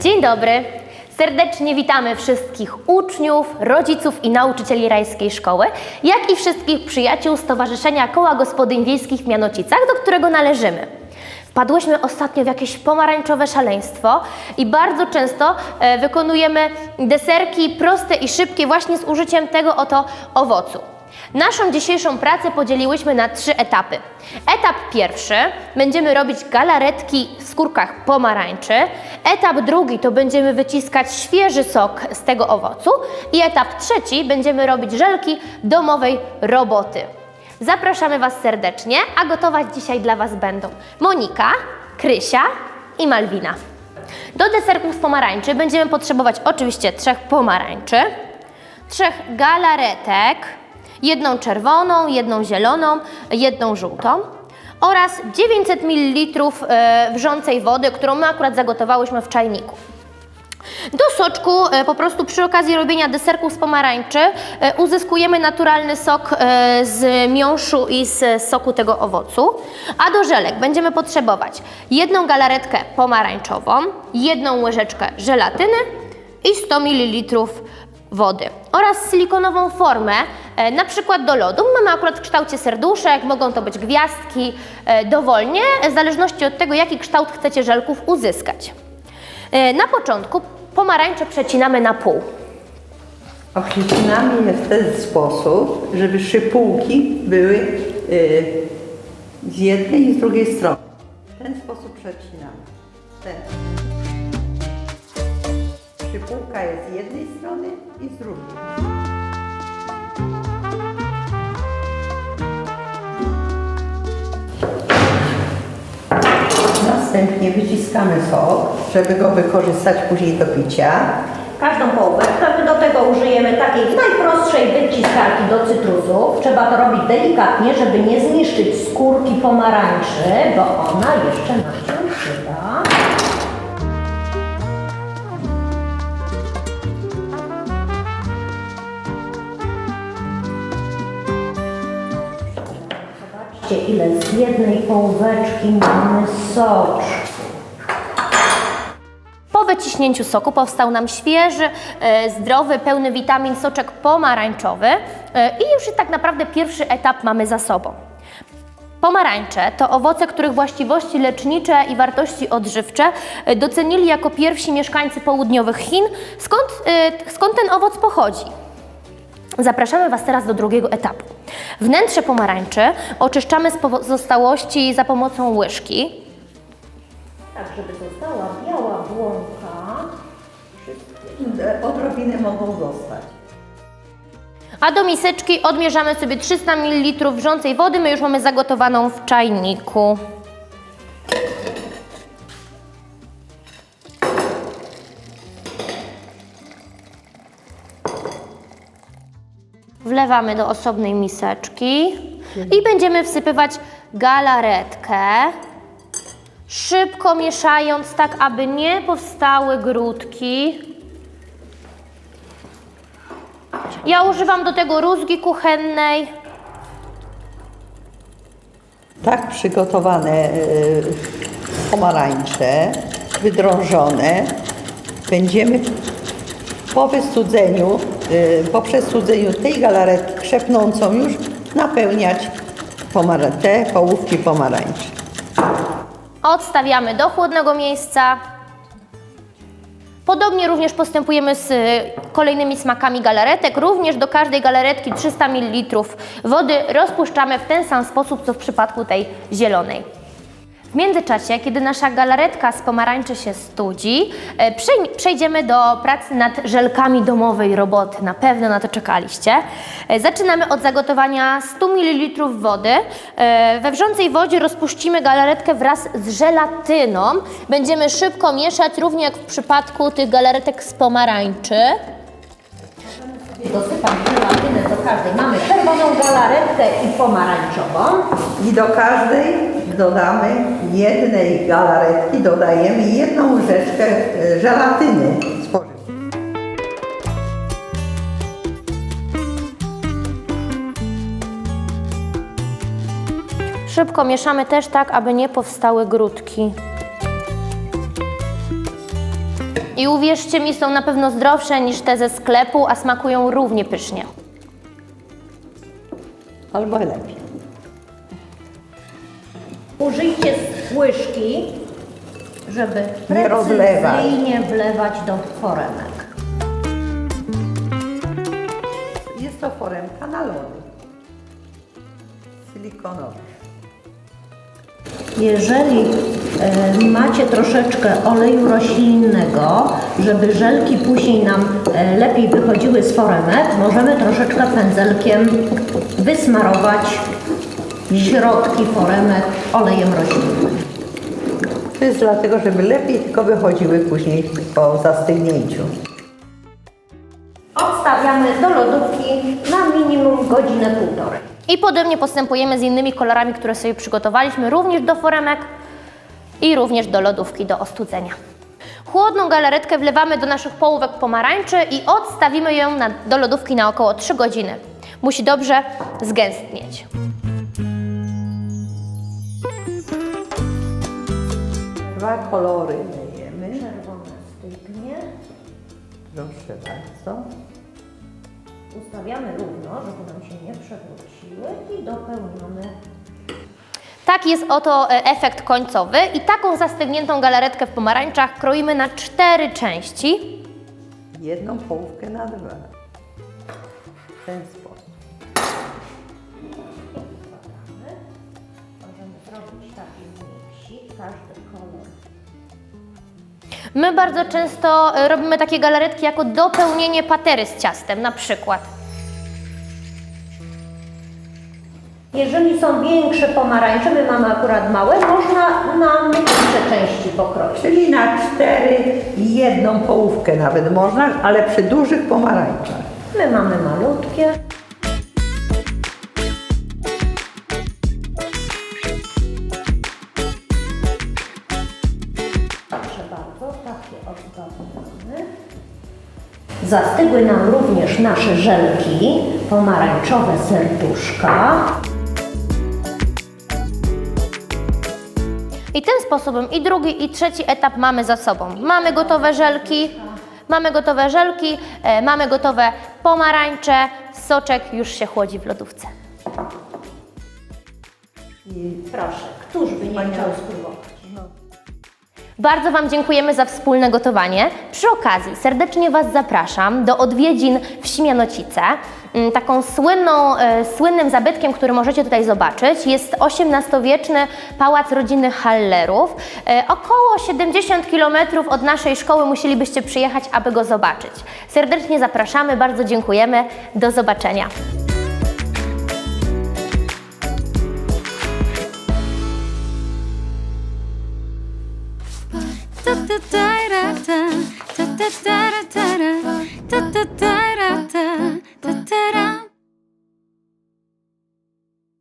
Dzień dobry. Serdecznie witamy wszystkich uczniów, rodziców i nauczycieli Rajskiej Szkoły, jak i wszystkich przyjaciół Stowarzyszenia Koła Gospodyń Wiejskich w Mianocicach, do którego należymy. Wpadłyśmy ostatnio w jakieś pomarańczowe szaleństwo i bardzo często e, wykonujemy deserki proste i szybkie właśnie z użyciem tego oto owocu. Naszą dzisiejszą pracę podzieliłyśmy na trzy etapy. Etap pierwszy będziemy robić galaretki w skórkach pomarańczy. Etap drugi to będziemy wyciskać świeży sok z tego owocu. I etap trzeci będziemy robić żelki domowej roboty. Zapraszamy Was serdecznie, a gotować dzisiaj dla Was będą Monika, Krysia i Malwina. Do deserków z pomarańczy będziemy potrzebować oczywiście trzech pomarańczy, trzech galaretek, jedną czerwoną, jedną zieloną, jedną żółtą oraz 900 ml e, wrzącej wody, którą my akurat zagotowałyśmy w czajniku. Do soczku e, po prostu przy okazji robienia deserków z pomarańczy e, uzyskujemy naturalny sok z miąższu i z soku tego owocu. A do żelek będziemy potrzebować jedną galaretkę pomarańczową, jedną łyżeczkę żelatyny i 100 ml wody oraz silikonową formę, e, na przykład do lodu. Mamy akurat w kształcie serduszek, mogą to być gwiazdki, e, dowolnie, w zależności od tego, jaki kształt chcecie żelków uzyskać. E, Na początku pomarańcze przecinamy na pół. Przecinamy je w ten sposób, żeby szypułki były z jednej i z drugiej strony. W ten sposób przecinamy. Ten. Szypułka jest z jednej strony i z drugiej. Następnie wyciskamy sok, żeby go wykorzystać później do picia. Każdą my do tego użyjemy takiej najprostszej wyciskarki do cytrusów. Trzeba to robić delikatnie, żeby nie zniszczyć skórki pomarańczy, bo ona jeszcze nam ile z jednej połóweczki mamy soczku. Po wyciśnięciu soku powstał nam świeży, e, zdrowy, pełny witamin soczek pomarańczowy e, i już tak naprawdę pierwszy etap mamy za sobą. Pomarańcze to owoce, których właściwości lecznicze i wartości odżywcze e, docenili jako pierwsi mieszkańcy południowych Chin. Skąd, skąd ten owoc pochodzi? Zapraszamy Was teraz do drugiego etapu. Wnętrze pomarańczy oczyszczamy z pozostałości za pomocą łyżki. Tak, żeby została biała błonka. Odrobinę mogą zostać. A do miseczki odmierzamy sobie 300 ml wrzącej wody. My już mamy zagotowaną w czajniku. Wlewamy do osobnej miseczki i będziemy wsypywać galaretkę. Szybko mieszając, tak aby nie powstały grudki. Ja używam do tego rózgi kuchennej. Tak przygotowane y, pomarańcze, wydrążone, będziemy po wystudzeniu, y, po przestudzeniu tej galaretki krzepnącą już napełniać te połówki pomarańczy. Odstawiamy do chłodnego miejsca. Podobnie również postępujemy z kolejnymi smakami galaretek. Również do każdej galaretki 300 ml wody rozpuszczamy w ten sam sposób, co w przypadku tej zielonej. Międzyczasie, kiedy nasza galaretka z pomarańczy się studzi, e, przej- przejdziemy do pracy nad żelkami domowej roboty. Na pewno na to czekaliście. E, Zaczynamy od zagotowania 100 ml wody. E, We wrzącej wodzie rozpuścimy galaretkę wraz z żelatyną. Będziemy szybko mieszać, równie jak w przypadku tych galaretek z pomarańczy. Dosypam żelatynę do każdej. Mamy czerwoną galaretkę i pomarańczową. I do każdej dodamy jednej galaretki, dodajemy jedną łyżeczkę y, żelatyny. Szybko mieszamy też tak, aby nie powstały grudki. I uwierzcie mi, są na pewno zdrowsze niż te ze sklepu, a smakują równie pysznie. Albo lepiej. Użyjcie łyżki, żeby Nie rozlewać. precyzyjnie wlewać do foremek. Jest to foremka na lody. Silikonowe. Jeżeli e, macie troszeczkę oleju roślinnego, żeby żelki później nam e, lepiej wychodziły z foremek, możemy troszeczkę pędzelkiem wysmarować środki foremek olejem roślinnym. To jest dlatego, żeby lepiej tylko wychodziły później po zastygnięciu. Odstawiamy do lodówki na minimum godzinę półtorej. I podobnie postępujemy z innymi kolorami, które sobie przygotowaliśmy, również do foremek i również do lodówki do ostudzenia. Chłodną galaretkę wlewamy do naszych połówek pomarańczy i odstawimy ją na, do lodówki na około 3 godziny. Musi dobrze zgęstnieć. Dwa kolory lejemy. Czerwone stygnie. Proszę bardzo. Ustawiamy równo, żeby nam się nie przewróciły i dopełniamy Tak jest oto e, efekt końcowy i taką zastygniętą galaretkę w pomarańczach kroimy na cztery części. Jedną połówkę na dwa. W ten sposób. Możemy zrobić taki miksik, każdy kolor. My bardzo często e, robimy takie galaretki jako dopełnienie patery z ciastem, na przykład. Jeżeli są większe pomarańcze, my mamy akurat małe, można na mniejsze części pokroić. Czyli na cztery i jedną połówkę nawet można, ale przy dużych pomarańczach. My mamy malutkie. Zastygły nam również nasze żelki, pomarańczowe serduszka. I tym sposobem i drugi, i trzeci etap mamy za sobą. Mamy gotowe żelki, mamy gotowe żelki, e, mamy gotowe pomarańcze, soczek już się chłodzi w lodówce. Proszę, któż by nie chciał spróbować? Bardzo Wam dziękujemy za wspólne gotowanie. Przy okazji serdecznie Was zapraszam do odwiedzin w Śmianocice. Mm, Taką słynną, e, słynnym zabytkiem, który możecie tutaj zobaczyć, jest XVIII-wieczny pałac rodziny Hallerów. E, około 70 km od naszej szkoły musielibyście przyjechać, aby go zobaczyć. Serdecznie zapraszamy, bardzo dziękujemy. Do zobaczenia.